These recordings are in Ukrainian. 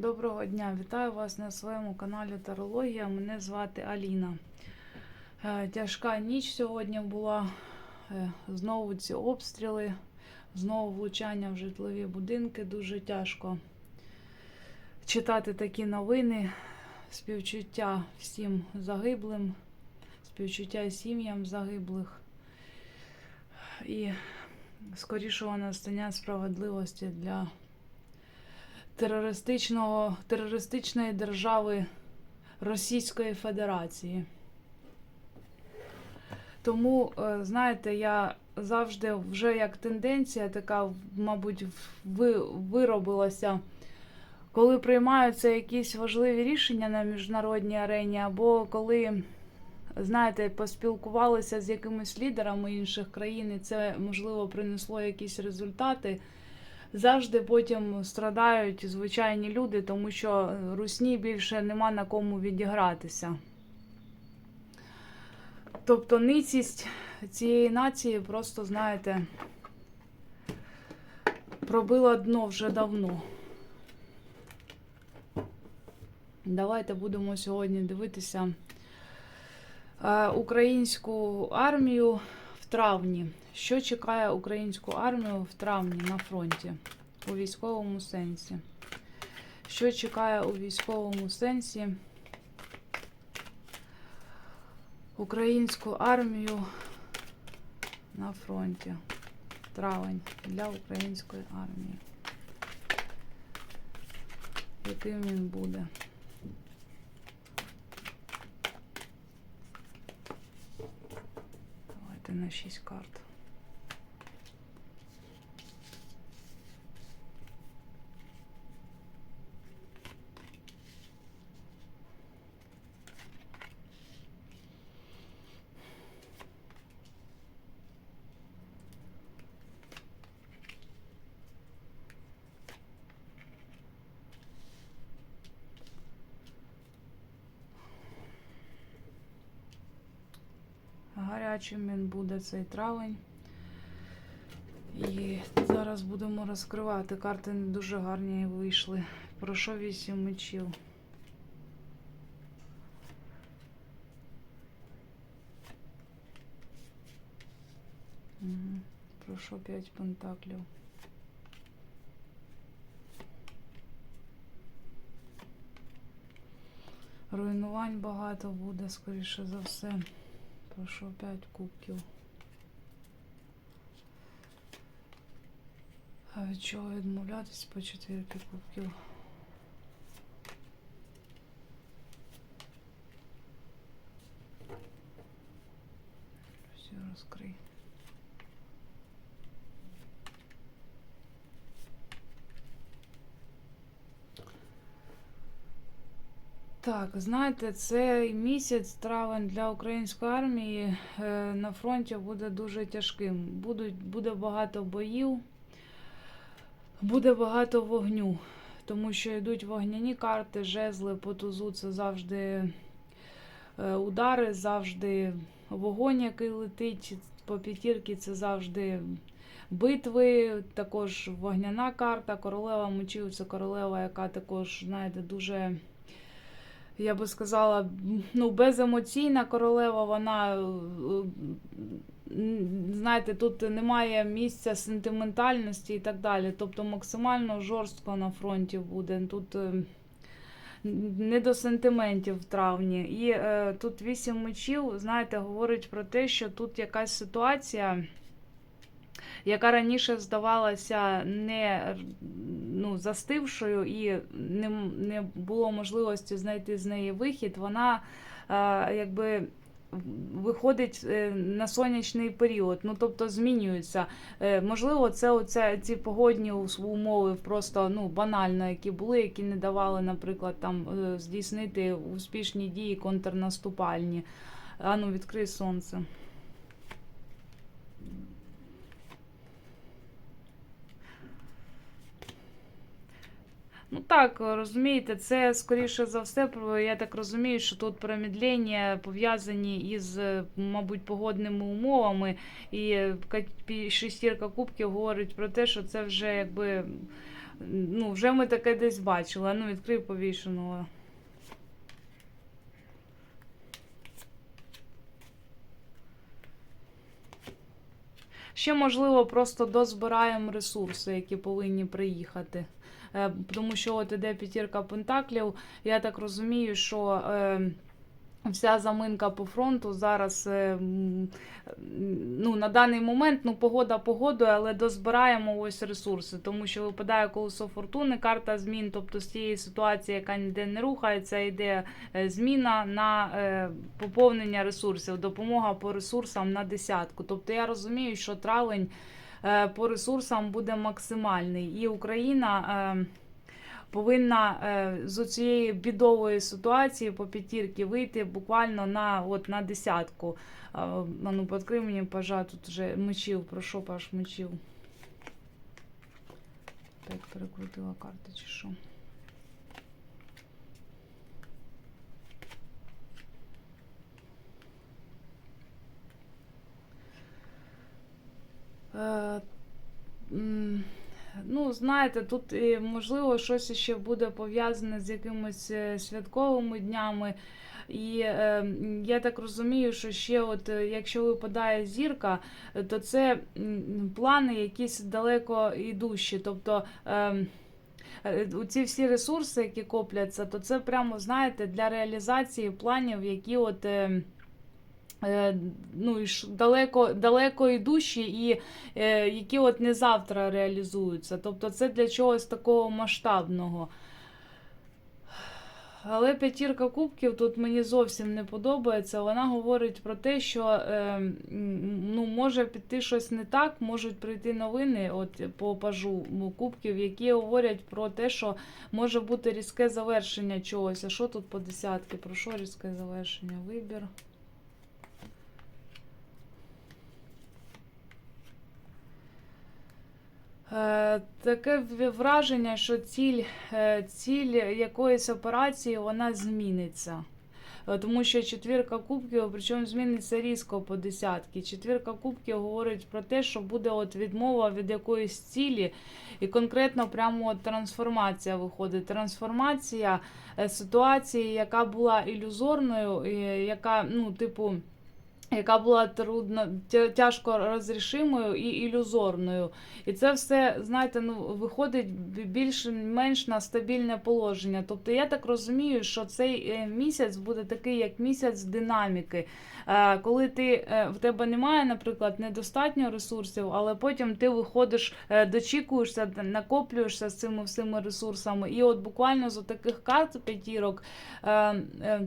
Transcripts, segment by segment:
Доброго дня! Вітаю вас на своєму каналі Тарологія. Мене звати Аліна. Е, Тяжка ніч сьогодні була. Е, Знову ці обстріли, знову влучання в житлові будинки. Дуже тяжко читати такі новини. Співчуття всім загиблим, співчуття сім'ям загиблих і скорішого настання справедливості для терористичного, терористичної держави Російської Федерації. Тому, е, знаєте, я завжди вже як тенденція така, мабуть, ви, виробилася, коли приймаються якісь важливі рішення на міжнародній арені, або коли, знаєте, поспілкувалися з якимись лідерами інших країн, і це можливо принесло якісь результати завжди потім страдають звичайні люди, тому що русні більше нема на кому відігратися. Тобто ницість цієї нації просто, знаєте, пробила дно вже давно. Давайте будемо сьогодні дивитися е, українську армію травні. Що чекає українську армію в травні на фронті у військовому сенсі? Що чекає у військовому сенсі українську армію на фронті? Травень для української армії. Яким він буде? Давайте на 6 карт. Гарячим він буде цей травень. І зараз будемо розкривати. Карти не дуже гарні вийшли. Про що вісім мечів? Про що п'ять пентаклів? Руйнувань багато буде, скоріше за все. Прошу 5 кубків. А від чого відмовлятись по 4 кубків? Все розкрий. Так, знаєте, цей місяць травень для української армії е, на фронті буде дуже тяжким. Будуть, буде багато боїв, буде багато вогню, тому що йдуть вогняні карти, жезли по тузу це завжди е, удари, завжди вогонь, який летить. По п'ятірки це завжди битви, також вогняна карта, королева мечів це королева, яка також, знаєте, дуже я би сказала, ну, беземоційна королева, вона, е, знаєте, тут немає місця сентиментальності і так далі. Тобто максимально жорстко на фронті буде. Тут е, не до сентиментів в травні. І е, тут вісім мечів, знаєте, говорить про те, що тут якась ситуація яка раніше здавалася не ну, застившою і не не було можливості знайти з неї вихід, вона е, якби. Виходить е, на сонячний період, ну тобто змінюється. Е, можливо, це оце, ці погодні умови просто ну банально, які були, які не давали, наприклад, там е, здійснити успішні дії контрнаступальні. Ану, відкрий сонце. Ну так, розумієте, це скоріше за все, я так розумію, що тут промідлення пов'язані із, мабуть, погодними умовами. І шестірка кубків говорить про те, що це вже якби Ну, вже ми таке десь бачили. Ну, відкрий повішеного. Ще, можливо, просто дозбираємо ресурси, які повинні приїхати. Е, Тому що от іде п'ятірка пентаклів. Я так розумію, що е, вся заминка по фронту зараз е, ну, на даний момент ну, погода погодою, але дозбираємо ось ресурси, тому що випадає колесо фортуни, карта змін, тобто з тієї ситуації, яка ніде не рухається, йде зміна на поповнення ресурсів, допомога по ресурсам на десятку. Тобто я розумію, що травень по ресурсам буде максимальний, і Україна. Е, повинна е, з цієї бідової ситуації по п'ятірки вийти буквально на, от, на десятку. Ну, подкрий мені, пажа, тут вже мечів, прошу, Паш, мечів. Так перекрутила карту чи що. Е, м, Ну, знаєте, тут можливо щось ще буде пов'язане з якимись е, святковими днями. І е, я так розумію, що ще, от е, якщо випадає зірка, е, то це плани якісь далеко йдущі. Тобто е, ці всі ресурси, які копляться, то це прямо знаєте для реалізації планів, які от. Е, ну, і ж далеко, далеко йдущі і е, які от не завтра реалізуються. Тобто це для чогось такого масштабного. Але п'ятірка кубків тут мені зовсім не подобається. Вона говорить про те, що е, ну, може піти щось не так, можуть прийти новини от, по пажу кубків, які говорять про те, що може бути різке завершення чогось. А що тут по десятки? Про що різке завершення? Вибір. Таке враження, що ціль, е, ціль якоїсь операції вона зміниться. Е, Тому що четвірка кубків, причому зміниться різко по десятки. Четвірка кубків говорить про те, що буде от відмова від якоїсь цілі, і конкретно прямо от трансформація виходить. Трансформація е, ситуації, яка була ілюзорною, яка, ну, типу яка була трудно, тяжко розрішимою і ілюзорною. І це все, знаєте, ну, виходить більш-менш на стабільне положення. Тобто я так розумію, що цей е, місяць буде такий, як місяць динаміки. Е, Коли ти, е, в тебе немає, наприклад, недостатньо ресурсів, але потім ти виходиш, дочікуєшся, накоплюєшся з цими всіми ресурсами. І от буквально з таких карт п'ятірок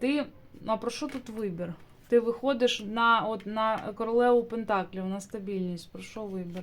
ти. А про що тут вибір? Ти виходиш на, от, на королеву Пентаклів, на стабільність. Про що вибір?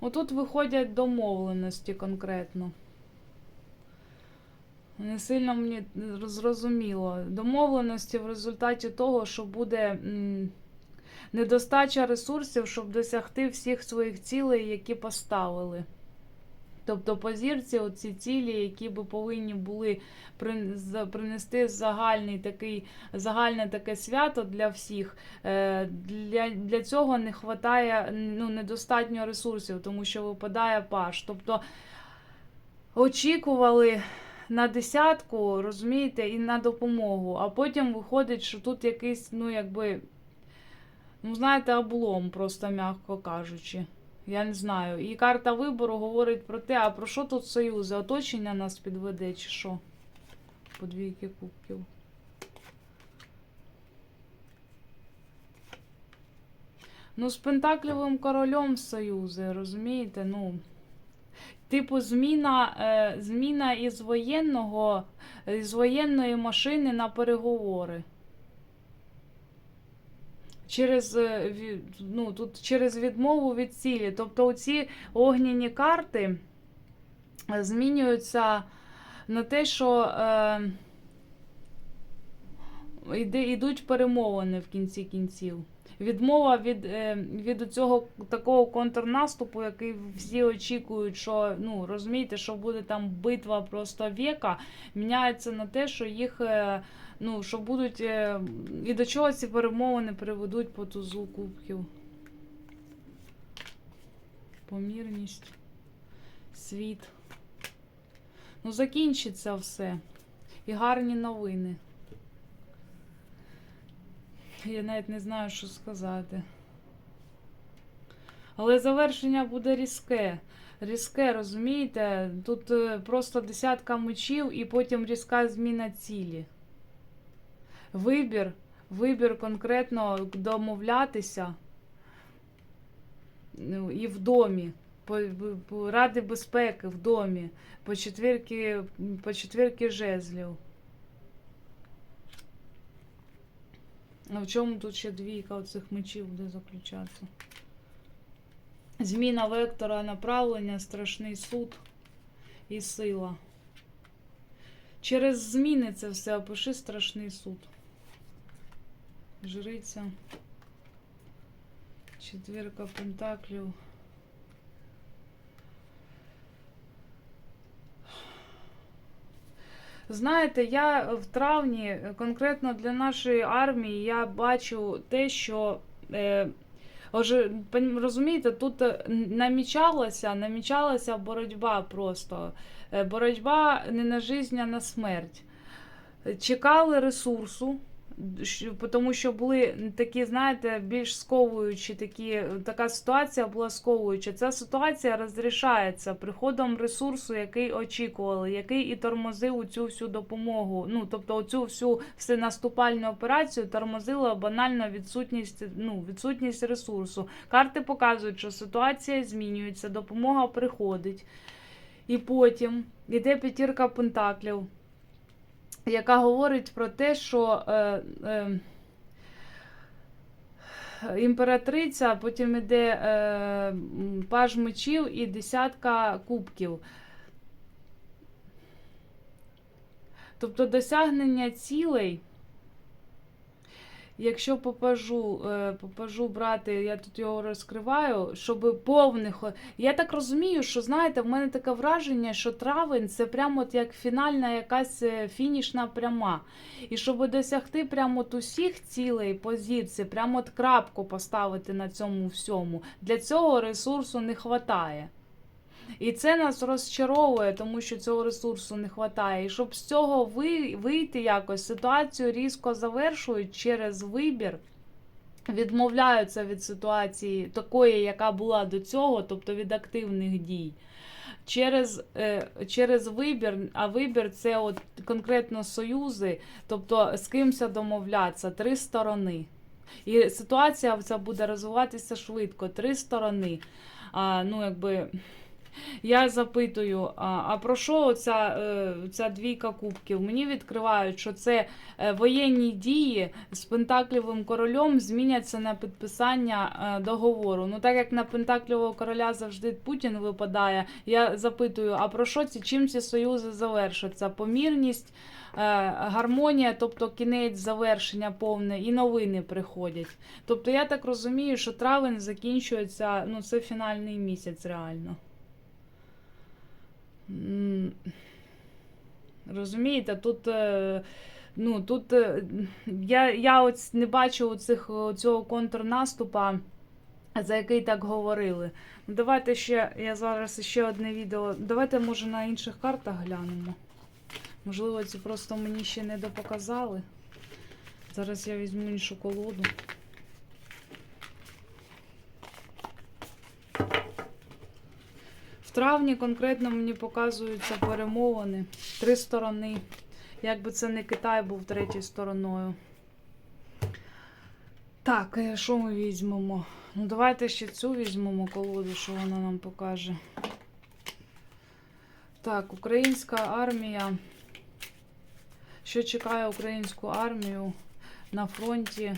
Отут виходять домовленості конкретно. Не сильно мені зрозуміло. Домовленості в результаті того, що буде недостача ресурсів, щоб досягти всіх своїх цілей, які поставили. Тобто по зірці оці цілі, які би повинні були принести загальний такий, загальне таке свято для всіх, е, для, для цього не вистачає ну, недостатньо ресурсів, тому що випадає паш. Тобто очікували на десятку, розумієте, і на допомогу, а потім виходить, що тут якийсь, ну, якби, ну, знаєте, облом, просто м'яко кажучи. Я не знаю. І карта вибору говорить про те, а про що тут союзи? Оточення нас підведе, чи що? По двійки кубків. Ну, з Пентаклівим королем союзи, розумієте? Ну. Типу, зміна, е, зміна із воєнного, із воєнної машини на переговори. Через, е, ну, тут через відмову від цілі. Тобто оці огняні карти е, змінюються на те, що е, йдуть перемовини в кінці кінців. Відмова від, е, від цього такого контрнаступу, який всі очікують, що ну розумієте, що буде там битва просто віка, міняється на те, що їх Ну, що будуть. е, І до чого ці перемовини приведуть по тузу кубків. Помірність. Світ. Ну, закінчиться все. І гарні новини. Я навіть не знаю, що сказати. Але завершення буде різке. Різке, розумієте? Тут е, просто десятка мечів і потім різка зміна цілі. Вибір, вибір конкретно домовлятися ну, і в домі. Ради безпеки в домі. По четвірки, по четвірки жезлів. А в чому тут ще двійка оцих мечів буде заключатися? Зміна вектора направлення, страшний суд і сила. Через зміни це все опиши страшний суд. Жриця. Четвірка пентаклів. Знаєте, я в травні конкретно для нашої армії я бачу те, що е, Оже, розумієте, тут е, намічалася, намічалася боротьба просто. Е, Боротьба не на жизнь, а на смерть. Чекали ресурсу, тому що були такі, знаєте, більш сковуючі, такі, така ситуація була сковуюча. Ця ситуація розрішається приходом ресурсу, який очікували, який і тормозив цю всю допомогу. Ну, тобто, оцю всю всенаступальну операцію тормозила банально відсутність, ну, відсутність ресурсу. Карти показують, що ситуація змінюється, допомога приходить. І потім йде п'ятірка пентаклів яка говорить про те, що е, е, імператриця, потім іде е, паж мечів і десятка кубків. Тобто досягнення цілей. Якщо попажу, е, попажу брати, я тут його розкриваю, щоб повних. Я так розумію, що знаєте, в мене таке враження, що травень це прямо от як фінальна якась е, фінішна пряма. І щоб досягти прямо от усіх цілей, позицій, прямо от крапку поставити на цьому всьому, для цього ресурсу не вистачає. І це нас розчаровує, тому що цього ресурсу не вистачає. І щоб з цього вийти якось, ситуацію різко завершують через вибір, відмовляються від ситуації такої, яка була до цього, тобто від активних дій. Через, е, через вибір, а вибір це от конкретно союзи, тобто з кимось домовлятися, три сторони. І ситуація ця буде розвиватися швидко, три сторони. А, ну, якби, я запитую, а, а про що оця, е, ця двійка кубків? Мені відкривають, що це е, воєнні дії з Пентаклівим королем зміняться на підписання е, договору. Ну, так як на Пентаклівого короля завжди Путін випадає, я запитую, а про що ці чим ці союзи завершаться? Помірність, гармонія, тобто кінець завершення повне, і новини приходять. Тобто я так розумію, що травень закінчується, ну це фінальний місяць реально. Розумієте, тут. е, Ну, тут е, я, я ось не бачу цих, цього контрнаступа, за який так говорили. Ну, Давайте ще, я зараз ще одне відео. Давайте, може, на інших картах глянемо. Можливо, ці просто мені ще не допоказали. Зараз я візьму іншу колоду. Травні конкретно мені показуються перемовини. Три сторони. Якби це не Китай був третьою стороною. Так, е, що ми візьмемо? Ну, давайте ще цю візьмемо колоду, що вона нам покаже. Так, українська армія. Що чекає українську армію на фронті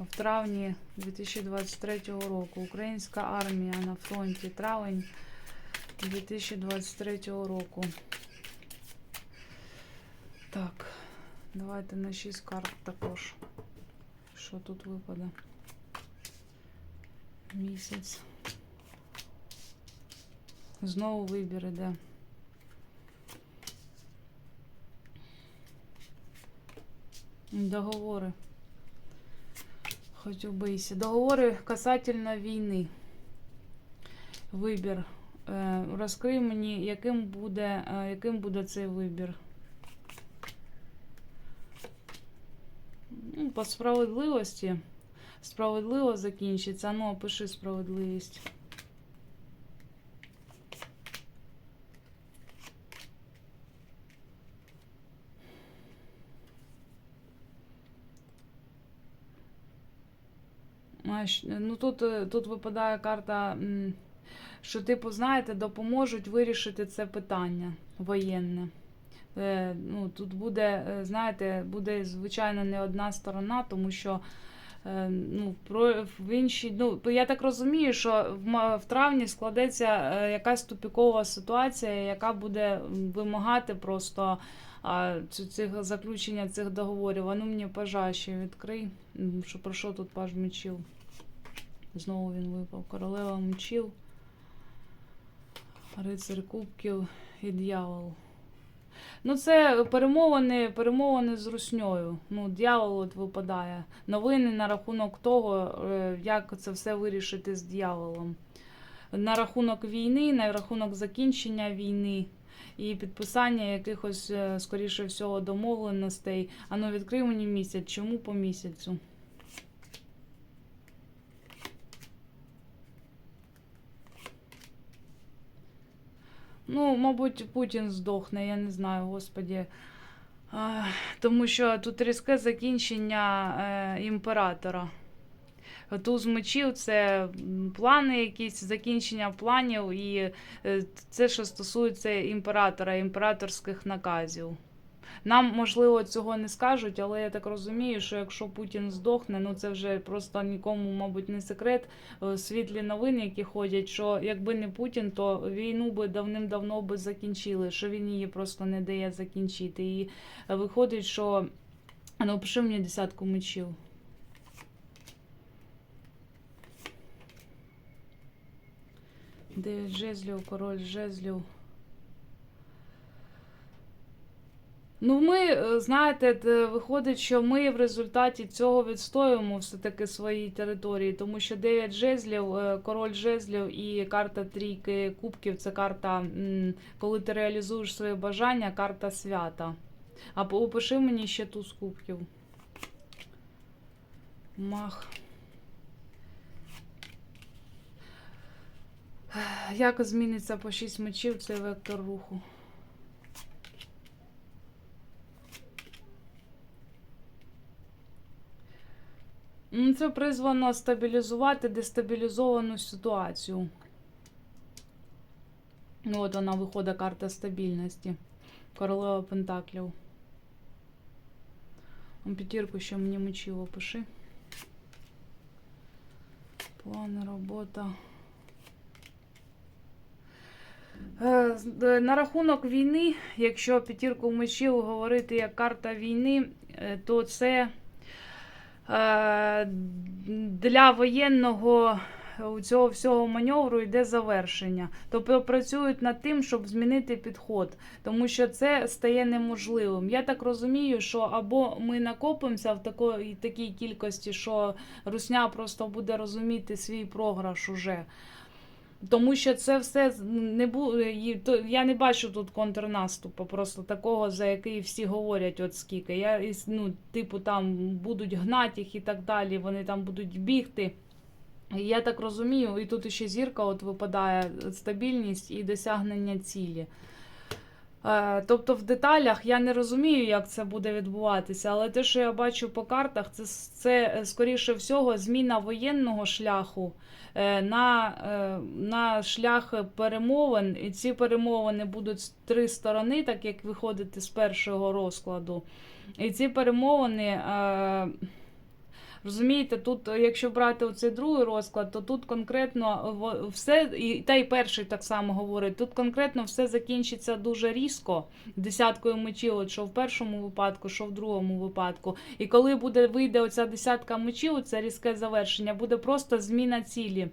в травні 2023 року? Українська армія на фронті травень 2023 року. Так, давайте на 6 карт також. Що тут випаде? Місяць. Знову вибір іде. Договори. Хоч убийся. Договори касательно війни. Вибір. Е, розкрий мені, яким буде, е, яким буде цей вибір. Ну, по справедливості. Справедливо закінчиться. Ну, опиши справедливість. Ну тут, е, тут випадає карта, що, типу, знаєте, допоможуть вирішити це питання воєнне. Е, ну, тут буде, е, знаєте, буде, звичайно, не одна сторона, тому що е, ну, про, в іншій, ну, я так розумію, що в, в травні складеться е, якась тупікова ситуація, яка буде вимагати просто а, цих, заключення цих договорів. А ну мені пажа ще відкрий. Що, про що тут паж мечів? Знову він випав. Королева мечів, рицар кубків і дьявол. Ну, це перемовини, перемовини з русньою. Ну, дьявол от випадає. Новини на рахунок того, е, як це все вирішити з дьяволом. На рахунок війни, на рахунок закінчення війни і підписання якихось, е, скоріше всього, домовленостей. Ану, відкрий мені місяць. Чому по місяцю? Ну, мабуть, Путін здохне, я не знаю, господі. Тому що тут різке закінчення е, імператора. Туз мечів це плани, якісь закінчення планів, і е, це, що стосується імператора, імператорських наказів. Нам, можливо, цього не скажуть, але я так розумію, що якщо Путін здохне, ну це вже просто нікому, мабуть, не секрет. Е, Світлі новини, які ходять, що якби не Путін, то війну би давним-давно би закінчили, що він її просто не дає закінчити. І е, виходить, що ну, пиши мені десятку мечів. Дев'ять жезлів, король жезлів. Ну, ми, е, знаєте, виходить, що ми в результаті цього відстоюємо все-таки свої території, тому що 9 жезлів, е, король жезлів і карта трійки кубків це карта, коли ти реалізуєш своє бажання, карта свята. А опиши мені ще туз кубків. Мах. Як зміниться по 6 мечів цей вектор руху? Ну, Це призвано стабілізувати дестабілізовану ситуацію. Ну, от вона виходить карта стабільності. Королева Пентаклів. П'ятірку ще мені мечів опиши. Плани, робота. Е, е, На рахунок війни, якщо п'ятірку мечів говорити як карта війни, е, то це для воєнного цього всього маневру йде завершення. Тобто працюють над тим, щоб змінити підход, тому що це стає неможливим. Я так розумію, що або ми накопимося в такої, такій кількості, що Русня просто буде розуміти свій програш уже. Тому що це все не бу... Я не бачу тут контрнаступу, просто такого, за який всі говорять, от скільки. Я ну, типу, там будуть гнати їх і так далі, вони там будуть бігти. Я так розумію, і тут ще зірка от випадає стабільність і досягнення цілі. Е, Тобто в деталях я не розумію, як це буде відбуватися, але те, що я бачу по картах, це, це е, скоріше всього зміна воєнного шляху е, на, на шлях перемовин. І ці перемовини будуть з три сторони, так як виходити з першого розкладу. І ці перемовини. Е, Розумієте, тут, е, якщо брати оцей другий розклад, то тут конкретно во- все, і та й перший так само говорить, тут конкретно все закінчиться дуже різко, десяткою мечів, от що в першому випадку, що в другому випадку. І коли буде вийде оця десятка мечів, це різке завершення, буде просто зміна цілі.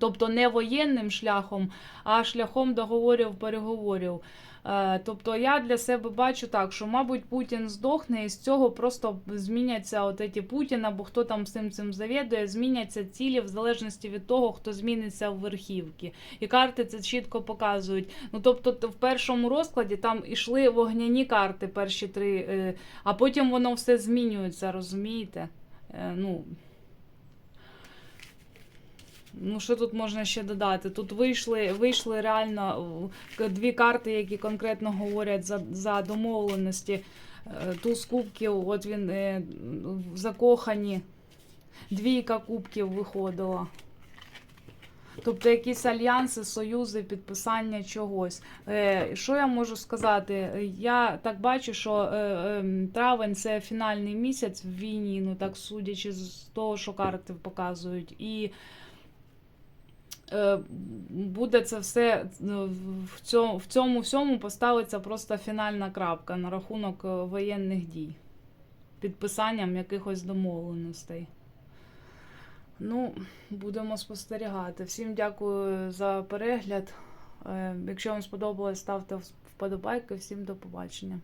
Тобто не воєнним шляхом, а шляхом договорів, переговорів. Е, Тобто я для себе бачу так, що, мабуть, Путін здохне, і з цього просто зміняться от ці Путін або хто там цим цим завідує, зміняться цілі в залежності від того, хто зміниться в верхівки. І карти це чітко показують. Ну тобто, в першому розкладі там ішли вогняні карти, перші три, е, а потім воно все змінюється, розумієте? Е, Ну, Ну, що тут можна ще додати? Тут вийшли, вийшли реально е, дві карти, які конкретно говорять за, за домовленості. Е, Туз кубків, от він е, закохані. Двійка кубків виходила. Тобто якісь альянси, союзи, підписання чогось. Що я можу сказати? Я так бачу, що е, е, травень це фінальний місяць в війні, ну так судячи з того, що карти показують. І буде це все ну, в цьому, в цьому всьому поставиться просто фінальна крапка на рахунок е, воєнних дій, підписанням якихось домовленостей. Ну, будемо спостерігати. Всім дякую за перегляд. Е, Якщо вам сподобалось, ставте вподобайки. Всім до побачення.